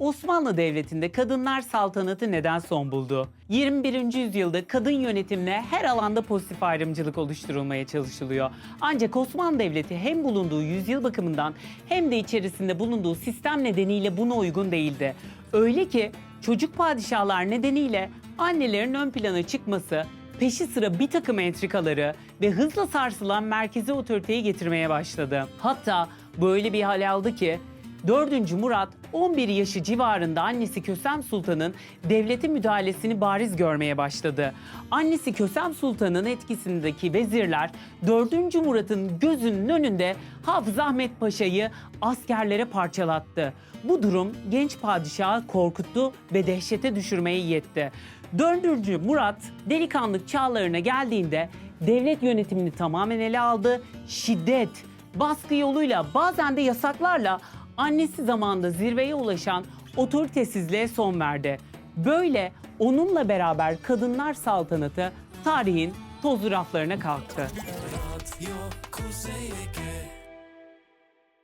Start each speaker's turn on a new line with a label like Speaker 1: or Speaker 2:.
Speaker 1: Osmanlı Devleti'nde kadınlar saltanatı neden son buldu? 21. yüzyılda kadın yönetimine her alanda pozitif ayrımcılık oluşturulmaya çalışılıyor. Ancak Osmanlı Devleti hem bulunduğu yüzyıl bakımından hem de içerisinde bulunduğu sistem nedeniyle buna uygun değildi. Öyle ki çocuk padişahlar nedeniyle annelerin ön plana çıkması peşi sıra bir takım entrikaları ve hızla sarsılan merkezi otoriteyi getirmeye başladı. Hatta böyle bir hal aldı ki 4. Murat 11 yaşı civarında annesi Kösem Sultan'ın devlete müdahalesini bariz görmeye başladı. Annesi Kösem Sultan'ın etkisindeki vezirler 4. Murat'ın gözünün önünde Hafız Ahmet Paşa'yı askerlere parçalattı. Bu durum genç padişahı korkuttu ve dehşete düşürmeye yetti. 4. Murat delikanlık çağlarına geldiğinde devlet yönetimini tamamen ele aldı. Şiddet, baskı yoluyla bazen de yasaklarla annesi zamanında zirveye ulaşan otoritesizliğe son verdi. Böyle onunla beraber kadınlar saltanatı tarihin tozlu raflarına kalktı.
Speaker 2: Radyo